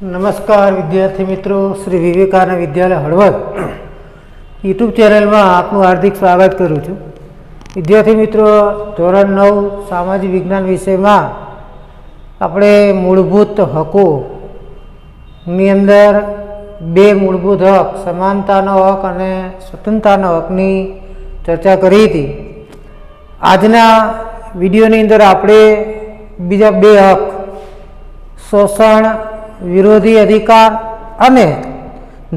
નમસ્કાર વિદ્યાર્થી મિત્રો, શ્રી વિવેકાનંદ વિદ્યાલય હળવદ. યુટ્યુબ ચેનલમાં આપનું હાર્દિક સ્વાગત કરું છું. વિદ્યાર્થી મિત્રો, ધોરણ નવ, સામાજિક વિજ્ઞાન વિષયમાં આપણે મૂળભૂત હકોની અંદર બે મૂળભૂત હક, સમાનતાનો હક અને સ્વતંત્રતાનો હકની ચર્ચા કરી હતી. આજના વિડીયોની અંદર આપણે બીજા બે હક, શોષણ વિરોધી અધિકાર અને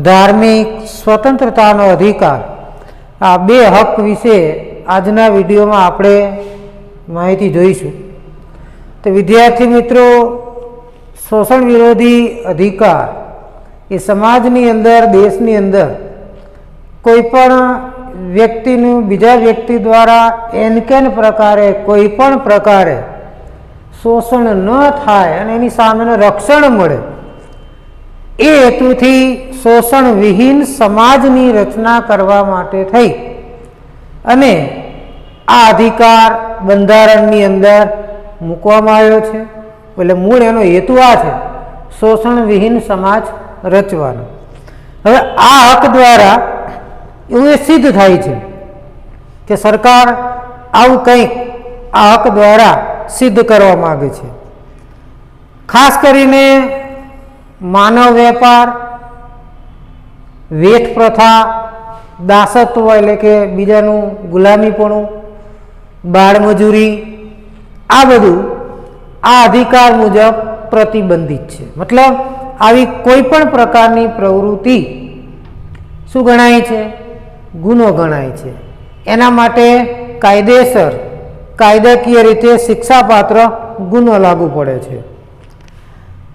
ધાર્મિક સ્વતંત્રતાનો અધિકાર. આ બે હક વિશે આજના વિડીયોમાં આપણે માહિતી જોઈશું. તો વિદ્યાર્થી મિત્રો, શોષણ વિરોધી અધિકાર એ સમાજની અંદર, દેશની અંદર કોઈ પણ વ્યક્તિનું, બીજા વ્યક્તિ દ્વારા એન કેન પ્રકારે કોઈ પણ પ્રકારે શોષણ ન થાય અને એની સામેનું રક્ષણ મળે. એ હેતુથી શોષણ વિહીન સમાજની રચના કરવા માટે થઈ. અને આ અધિકાર બંધારણની અંદર મૂકવામાં આવ્યો છે. એટલે મૂળ એનો હેતુ આ છે શોષણ વિહીન સમાજ રચવાનો. હવે આ હક દ્વારા એવું એ સિદ્ધ થાય છે કે સરકાર આવું કંઈક આ હક દ્વારા સિદ્ધ કરવા માગે છે. ખાસ કરીને માનવ વેપાર વેઠ પ્રથા, દાસત્વ એટલે કે બીજાનું ગુલામીપણું, બાળમજૂરી, આ બધું આ અધિકાર મુજબ પ્રતિબંધિત છે. મતલબ આવી કોઈ પણ પ્રકારની પ્રવૃત્તિ શું ગણાય છે? ગુનો ગણાય છે. એના માટે કાયદેસર, કાયદાકીય રીતે શિક્ષાપાત્ર ગુનો લાગુ પડે છે.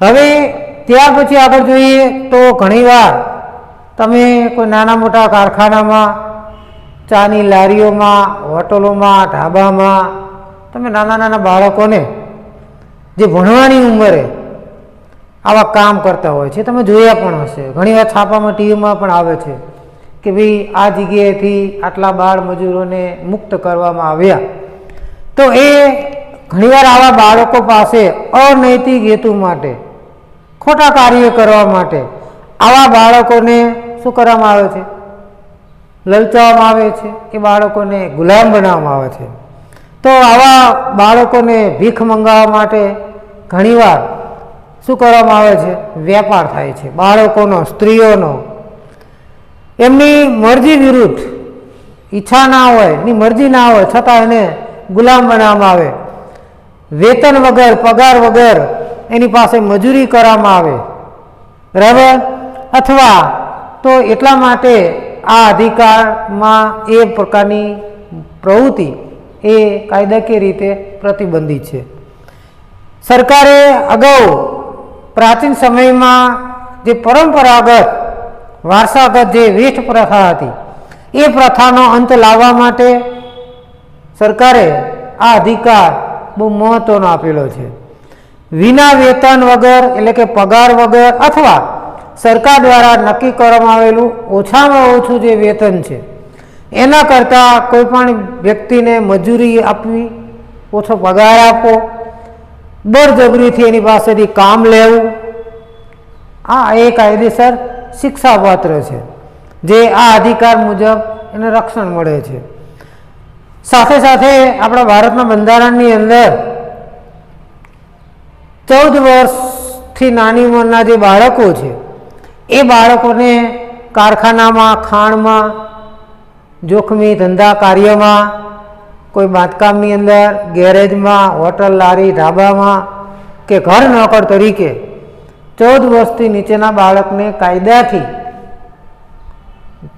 હવે ત્યાર પછી આગળ જોઈએ તો ઘણીવાર તમે કોઈ નાના મોટા કારખાનામાં, ચાની લારીઓમાં, હોટલોમાં, ઢાબામાં, તમે નાના નાના બાળકોને જે ભણવાની ઉંમરે આવા કામ કરતા હોય છે, તમે જોયા પણ હશે. ઘણીવાર છાપામાં, ટીવીમાં પણ આવે છે કે ભાઈ આ જગ્યાએથી આટલા બાળ મજૂરોને મુક્ત કરવામાં આવ્યા. તો એ ઘણીવાર આવા બાળકો પાસે અનૈતિક હેતુ માટે ખોટા કાર્ય કરવા માટે. આવા બાળકોને શું કરવામાં આવે છે? લલચાવવામાં આવે છે એ બાળકોને ગુલામ બનાવવામાં આવે છે? તો આવા બાળકોને ભીખ મંગાવવા માટે ઘણીવાર શું કરવામાં આવે છે? વેપાર થાય છે, બાળકોનો, સ્ત્રીઓનો. એમની મરજી વિરુદ્ધ ઈચ્છા ના હોય એની મરજી ના હોય, છતાં એને ગુલામ બનાવવામાં આવે. વેતન વગર, પગાર વગર એની પાસે મજૂરી કરવામાં આવે. બરાબર? અથવા તો એટલા માટે આ અધિકારમાં એ પ્રકારની પ્રવૃત્તિ એ કાયદાકીય રીતે પ્રતિબંધિત છે. સરકારે અગાઉ પ્રાચીન સમયમાં જે પરંપરાગત વારસાગત જે વેઠ પ્રથા હતી, એ પ્રથાનો અંત લાવવા માટે સરકારે આ અધિકાર બહુ મહત્વનો આપેલો છે. વિના વેતન વગર, એટલે કે પગાર વગર અથવા સરકાર દ્વારા નક્કી કરવામાં આવેલું ઓછામાં ઓછું જે વેતન છે, એના કરતાં કોઈ પણ વ્યક્તિને મજૂરી આપવી, ઓછો પગાર આપવો, બળજબરીથી એની પાસેથી કામ લેવું, આ એ કાયદેસર શિક્ષાપાત્ર છે, જે આ અધિકાર મુજબ એને રક્ષણ મળે છે. સાથે સાથે આપણા ભારતના બંધારણની અંદર ચૌદ વર્ષથી નાની ઉંમરના જે બાળકો છે, એ બાળકોને કારખાનામાં, ખાણમાં, જોખમી ધંધા કાર્યમાં, કોઈ બાંધકામની અંદર, ગેરેજમાં, હોટલ, લારી ઢાબામાં કે ઘર નોકર તરીકે ચૌદ વર્ષથી નીચેના બાળકને કાયદાથી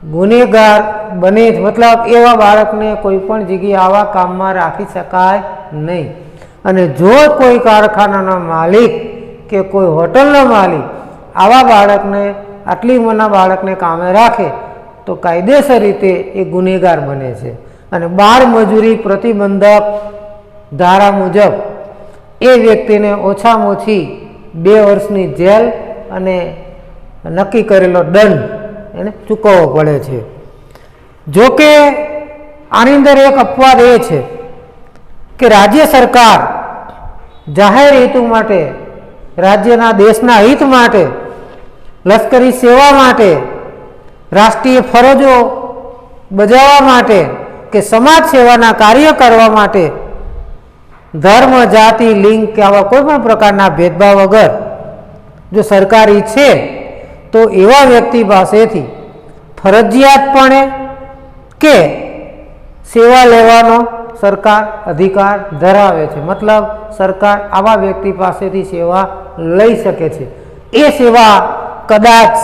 ગુનેગાર બને મતલબ એવા બાળકને કોઈ પણ જગ્યાએ આવા કામમાં રાખી શકાય નહીં. અને જો કોઈ કારખાનાનો માલિક કે કોઈ હોટલનો માલિક આવા બાળકને, આટલી ઉંમરના બાળકને કામે રાખે, તો કાયદેસર રીતે એ ગુનેગાર બને છે. અને બાળ મજૂરી પ્રતિબંધક ધારા મુજબ એ વ્યક્તિને ઓછામાં ઓછી બે વર્ષની જેલ અને નક્કી કરેલો દંડ એને ચૂકવવો પડે છે. જોકે આની અંદર એક અપવાદ એ છે કે રાજ્ય સરકાર જાહેર હેતુ માટે, રાજ્યના દેશના હિત માટે, લશ્કરી સેવા માટે, રાષ્ટ્રીય ફરજો બજાવવા માટે કે સમાજ સેવાના કાર્ય કરવા માટે, ધર્મ, જાતિ, લિંગ કે આવા કોઈ પણ પ્રકારના ભેદભાવ વગર જો સરકાર ઈચ્છે તો એવા વ્યક્તિ પાસેથી ફરજિયાતપણે કે સેવા લેવાનો સરકાર અધિકાર ધરાવે છે. મતલબ સરકાર આવા વ્યક્તિ પાસેથી સેવા લઈ શકે છે. એ સેવા કદાચ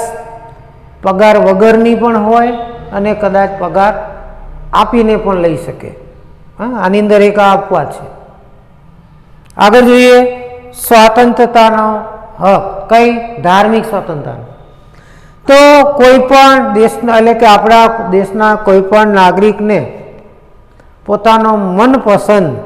પગાર વગરની પણ હોય અને કદાચ પગાર આપીને પણ લઈ શકે. હા, આની અંદર એક આપવા છે. આગળ જોઈએ સ્વાતંત્રતાનો હક. કઈ? ધાર્મિક સ્વતંત્રતાનો તો કોઈ પણ દેશના, એટલે કે આપણા દેશના કોઈ પણ નાગરિકને પોતાનો મનપસંદ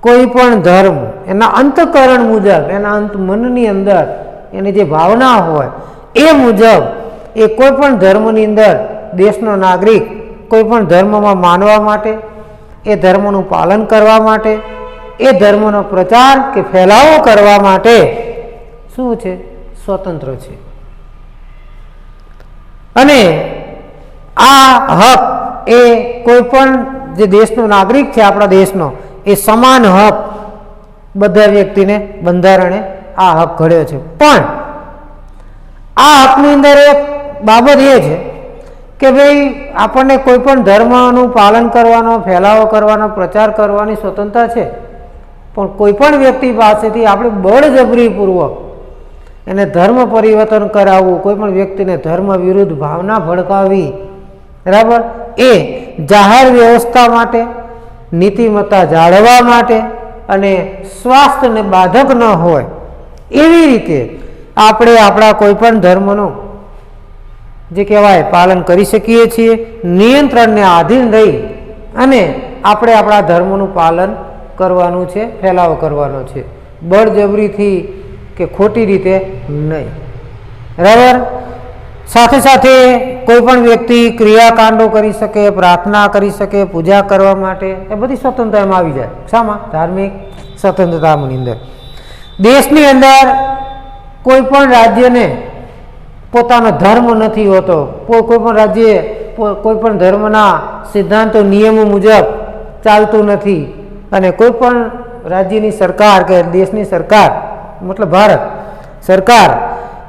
કોઈ પણ ધર્મ, એના અંતકરણ મુજબ, એના અંત મનની અંદર, એની જે ભાવના હોય, એ મુજબ એ કોઈ પણ ધર્મની અંદર દેશનો નાગરિક કોઈ પણ ધર્મમાં માનવા માટે, એ ધર્મનું પાલન કરવા માટે, એ ધર્મનો પ્રચાર કે ફેલાવો કરવા માટે શું છે? સ્વતંત્ર છે. અને આ હક એ કોઈ પણ જે દેશનો નાગરિક છે, આપણા દેશનો, એ સમાન હક બધા વ્યક્તિને બંધારણે આ હક ઘડ્યો છે. પણ આ હકની અંદર એક બાબત એ છે કે ભાઈ, આપણને કોઈ પણ ધર્મનું પાલન કરવાનો, ફેલાવો કરવાનો, પ્રચાર કરવાની સ્વતંત્રતા છે. પણ કોઈ પણ વ્યક્તિ પાસેથી આપણે બળજબરીપૂર્વક એને ધર્મ પરિવર્તન કરાવવું, કોઈ પણ વ્યક્તિને ધર્મ વિરુદ્ધ ભાવના ભડકાવી બરાબર? એ જાહેર વ્યવસ્થા માટે, નીતિમત્તા જાળવવા માટે અને સ્વાસ્થ્યને બાધક ન હોય, એવી રીતે આપણે આપણા કોઈ પણ ધર્મનું, જે કહેવાય, પાલન કરી શકીએ છીએ, નિયંત્રણને આધીન રહી અને આપણે આપણા ધર્મનું પાલન કરવાનું છે, ફેલાવો કરવાનો છે. બળજબરીથી કે ખોટી રીતે નહીં. બરાબર? સાથે સાથે કોઈ પણ વ્યક્તિ ક્રિયાકાંડો કરી શકે, પ્રાર્થના કરી શકે, પૂજા કરવા માટે, એ બધી સ્વતંત્રતા એમાં આવી જાય. શામાં? ધાર્મિક સ્વતંત્રતાની અંદર. દેશની અંદર કોઈ પણ રાજ્યને પોતાનો ધર્મ નથી હોતો. કોઈ કોઈ પણ રાજ્ય કોઈ પણ ધર્મના સિદ્ધાંતો, નિયમો મુજબ ચાલતું નથી. અને કોઈ પણ રાજ્યની સરકાર કે દેશની સરકાર મતલબ ભારત સરકાર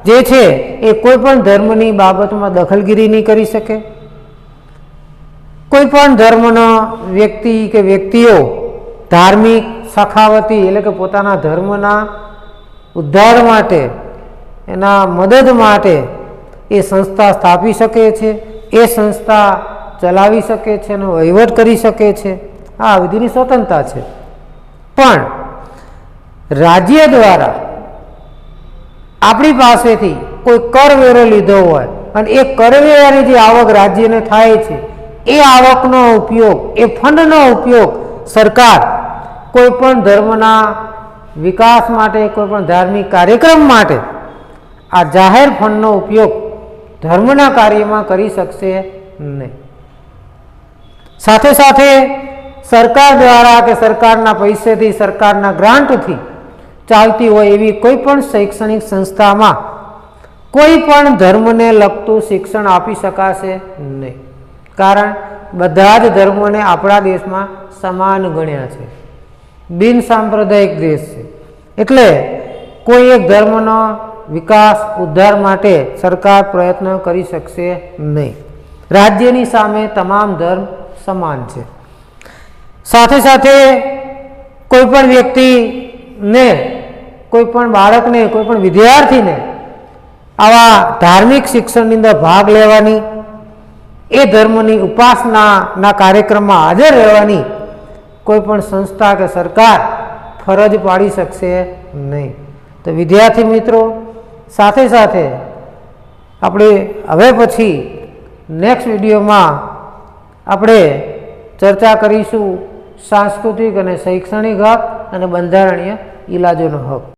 જે છે એ કોઈ પણ ધર્મની બાબતમાં દખલગીરી નહીં કરી શકે. કોઈ પણ ધર્મનો વ્યક્તિ કે વ્યક્તિઓ ધાર્મિક સખાવતી એટલે કે પોતાના ધર્મના ઉદ્ધાર માટે, એના મદદ માટે એ સંસ્થા સ્થાપી શકે છે, એ સંસ્થા ચલાવી શકે છે અને વહીવટ કરી શકે છે. આ વિધિની સ્વતંત્રતા છે. પણ રાજ્ય દ્વારા આપણી પાસેથી કોઈ કરવેરો લીધો હોય અને એ કરવેરાની જે આવક રાજ્યને થાય છે, એ આવકનો ઉપયોગ, એ ફંડનો ઉપયોગ સરકાર કોઈ પણ ધર્મના વિકાસ માટે કોઈ પણ ધાર્મિક કાર્યક્રમ માટે આ જાહેર ફંડનો ઉપયોગ ધર્મના કાર્યમાં કરી શકશે નહીં. સાથે સાથે સરકાર દ્વારા કે સરકારના પૈસેથી, સરકારના ગ્રાન્ટથી ચાલતી હોય એવી કોઈ પણ શૈક્ષણિક સંસ્થામાં કોઈ પણ ધર્મને લગતું શિક્ષણ આપી શકાશે નહીં. કારણ બધા જ ધર્મોને આપણા દેશમાં સમાન ગણ્યા છે. બિન સાંપ્રદાયિક દેશ છે. એટલે કોઈ એક ધર્મનો વિકાસ, ઉદ્ધાર માટે સરકાર પ્રયત્ન કરી શકશે નહીં. રાજ્યની સામે તમામ ધર્મ સમાન છે. સાથે સાથે કોઈ પણ વ્યક્તિને કોઈ પણ બાળકને કોઈ પણ વિદ્યાર્થીને આવા ધાર્મિક શિક્ષણની અંદર ભાગ લેવાની, એ ધર્મની ઉપાસનાના કાર્યક્રમમાં હાજર રહેવાની કોઈ પણ સંસ્થા કે સરકાર ફરજ પાડી શકશે નહીં. તો વિદ્યાર્થી મિત્રો, સાથે સાથે આપણે હવે પછી નેક્સ્ટ વિડીયોમાં આપણે ચર્ચા કરીશું સાંસ્કૃતિક અને શૈક્ષણિક હક અને બંધારણીય ઇલાજોનો હક.